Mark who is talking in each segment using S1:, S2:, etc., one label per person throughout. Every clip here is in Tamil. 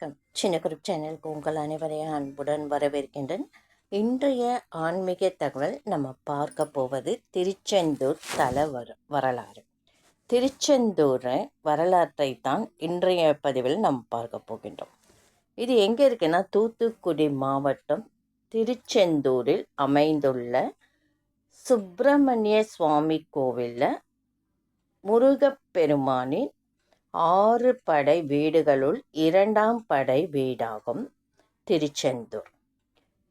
S1: வணக்கம். சின்ன குரூப் சேனலுக்கு உங்கள் அனைவரையும் அன்புடன் வரவேற்கின்றேன். இன்றைய ஆன்மீக தகவல் நம்ம பார்க்க போவது திருச்செந்தூர் தல வர வரலாறு. திருச்செந்தூர் வரலாற்றை தான் இன்றைய பதிவில் நம்ம பார்க்க போகின்றோம். இது எங்கே இருக்குன்னா தூத்துக்குடி மாவட்டம் திருச்செந்தூரில் அமைந்துள்ள சுப்பிரமணிய சுவாமி கோவிலில் முருகப்பெருமானின் ஆறு படை வீடுகளுள் இரண்டாம் படை வீடாகும் திருச்செந்தூர்.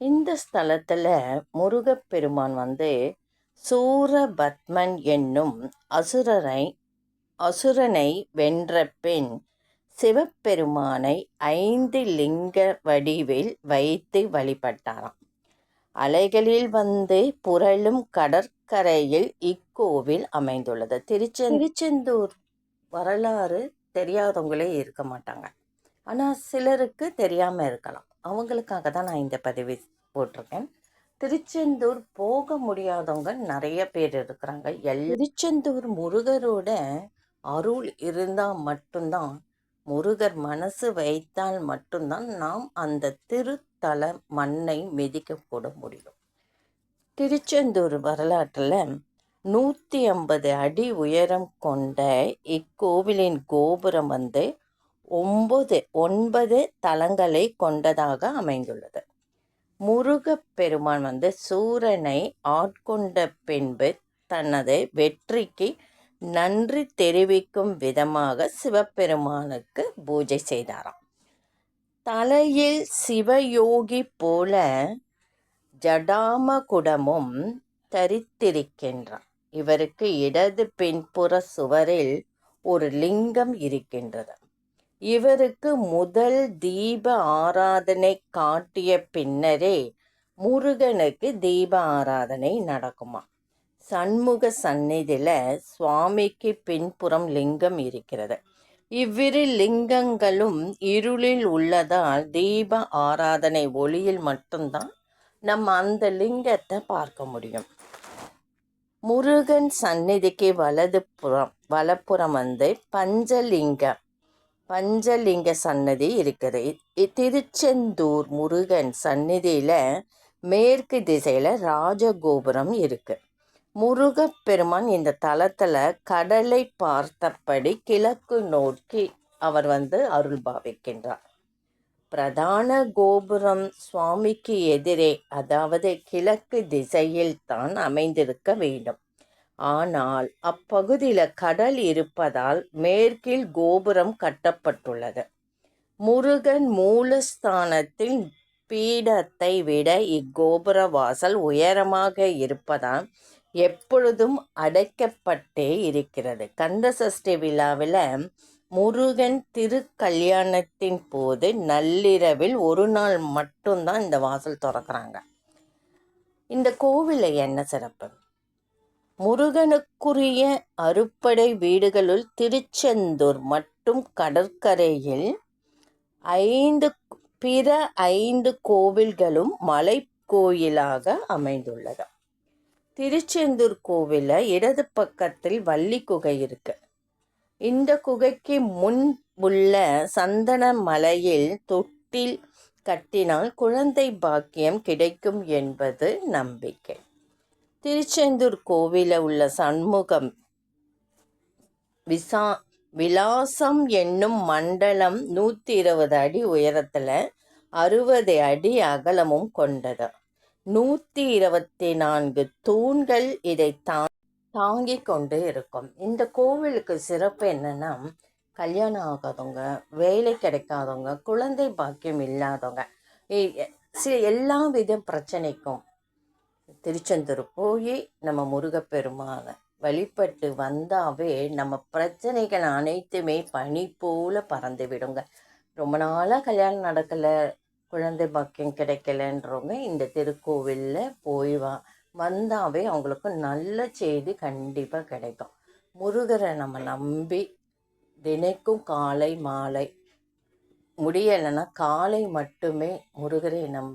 S1: இந்த ஸ்தலத்தில் முருகப்பெருமான் வந்து சூரபத்மன் என்னும் அசுரரை அசுரனை வென்ற பின் சிவபெருமானை ஐந்து லிங்க வடிவில் வைத்து வழிபட்டாராம். அலைகளில் வந்து புரளும் கடற்கரையில் இக்கோவில் அமைந்துள்ளது. திருச்செந்தூர் வரலாறு தெரியாதவங்களே இருக்க மாட்டாங்க. ஆனால் சிலருக்கு தெரியாமல் இருக்கலாம். அவங்களுக்காக தான் நான் இந்த பதிவு போட்டிருக்கேன். திருச்செந்தூர் போக முடியாதவங்க நிறைய பேர் இருக்கிறாங்க. எல் திருச்செந்தூர் முருகரோட அருள் இருந்தால் மட்டும்தான் முருகர் மனசு வைத்தால் மட்டும்தான் நாம் அந்த திருத்தல மண்ணை மிதிக்க கூட முடியும். திருச்செந்தூர் வரலாற்றில் நூற்றி ஐம்பது அடி உயரம் கொண்ட இக்கோவிலின் கோபுரம் வந்து ஒன்பது ஒன்பது தலங்களை கொண்டதாக அமைந்துள்ளது. முருகப்பெருமான் வந்து சூரனை ஆட்கொண்ட பின்பு தனது வெற்றிக்கு நன்றி தெரிவிக்கும் விதமாக சிவபெருமானுக்கு பூஜை செய்தாராம். தலையில் சிவயோகி போல ஜடாமகுடமும் தரித்திருக்கின்றான். இவருக்கு இடது பின்புற சுவரில் ஒரு லிங்கம் இருக்கின்றது. இவருக்கு முதல் தீப ஆராதனை காட்டிய பின்னரே முருகனுக்கு தீப ஆராதனை நடக்குமா? சண்முக சந்நிதியில் சுவாமிக்கு பின்புறம் லிங்கம் இருக்கிறது. இவ்விரு லிங்கங்களும் இருளில் உள்ளதால் தீப ஆராதனை ஒளியில் மட்டும்தான் நம்ம அந்த லிங்கத்தை பார்க்க முடியும். முருகன் சந்நிதிக்கு வலது புறம் வலப்புறம் வந்து பஞ்சலிங்க பஞ்சலிங்க சன்னதி இருக்குது. திருச்செந்தூர் முருகன் சந்நிதியில் மேற்கு திசையில் ராஜகோபுரம் இருக்குது முருகப்பெருமான் இந்த தலத்தில் கடலை பார்த்தபடி கிழக்கு நோக்கி அவர் வந்து அருள் பாவிக்கின்றார். பிரதான கோபுரம் சுவாமிக்கு எதிரே அதாவது கிழக்கு திசையில் தான் அமைந்திருக்க வேண்டும். ஆனால் அப்பகுதியில் கடல் இருப்பதால் மேற்கில் கோபுரம் கட்டப்பட்டுள்ளது. முருகன் மூலஸ்தானத்தில் பீடத்தை விட இக்கோபுர வாசல் உயரமாக இருப்பதால் எப்பொழுதும் அடைக்கப்பட்டே இருக்கிறது. கந்தசஷ்டி விழாவில் முருகன் திருக்கல்யாணத்தின் போது நள்ளிரவில் ஒரு நாள் மட்டும்தான் இந்த வாசல் திறக்கிறாங்க. இந்த கோவிலில் என்ன சிறப்பு? முருகனுக்குரிய அறுப்படை வீடுகளுள் திருச்செந்தூர் மற்றும் கடற்கரையில் ஐந்து பிற ஐந்து கோவில்களும் மலை கோயிலாக அமைந்துள்ளது. திருச்செந்தூர் கோவிலில் இடது பக்கத்தில் வள்ளி குகை இருக்குது இந்த குகைக்கு முன்புள்ள சந்தன மலையில் தொட்டில் கட்டினால் குழந்தை பாக்கியம் கிடைக்கும் என்பது நம்பிக்கை. திருச்செந்தூர் கோவிலில் உள்ள சண்முகம் விசா விலாசம் என்னும் மண்டலம் நூற்றி இருபது அடி உயரத்தில் அறுபது அடி அகலமும் கொண்டது. நூற்றி இருபத்தி நான்கு தூண்கள் இதை தான் தாங்கி கொண்டு இருக்கும். இந்த கோவிலுக்கு சிறப்பு என்னென்னா கல்யாணம் ஆகாதவங்க வேலை கிடைக்காதவங்க குழந்தை பாக்கியம் இல்லாதவங்க சில எல்லா வித பிரச்சனைக்கும் திருச்செந்தூர் போய் நம்ம முருகப்பெருமானை வழிபட்டு வந்தாவே நம்ம பிரச்சனைகள் அனைத்துமே பனி போல பறந்து விடுங்க. ரொம்ப நாளாக கல்யாணம் நடக்கலை குழந்தை பாக்கியம் கிடைக்கலன்றவங்க இந்த திருக்கோவிலில் போய் வா வந்தாவே அவங்களுக்கு நல்ல செய்தி கண்டிப்பாக கிடைக்கும். முருகரை நம்ம நம்பி தினைக்கும் காலை மாலை முடியலைன்னா காலை மட்டுமே முருகரை நம்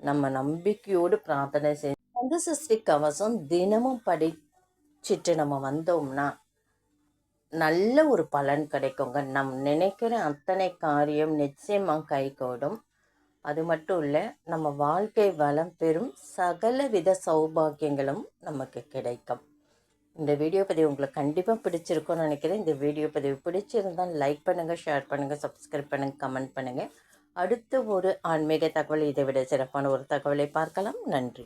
S1: நம்ம நம்பிக்கையோடு பிரார்த்தனை செஞ்சு அந்த சஷ்டி கவசம் தினமும் படிச்சுட்டு நம்ம வந்தோம்னா நல்ல ஒரு பலன் கிடைக்குங்க. நம் நினைக்கிற அத்தனை காரியம் நிச்சயமாக கைகூடும். அது மட்டும் இல்லை நம்ம வாழ்க்கை வளம் பெறும் சகல வித சௌபாகியங்களும் நமக்கு கிடைக்கும். இந்த வீடியோ பதிவு உங்களுக்கு கண்டிப்பாக பிடிச்சிருக்கும்னு நினைக்கிறேன். இந்த வீடியோ பதிவு பிடிச்சிருந்தால் லைக் பண்ணுங்கள் ஷேர் பண்ணுங்கள் சப்ஸ்கிரைப் பண்ணுங்கள் கமெண்ட் பண்ணுங்கள் அடுத்த ஒரு ஆன்மீக தகவல் இதை விட சிறப்பான ஒரு தகவலை பார்க்கலாம். நன்றி.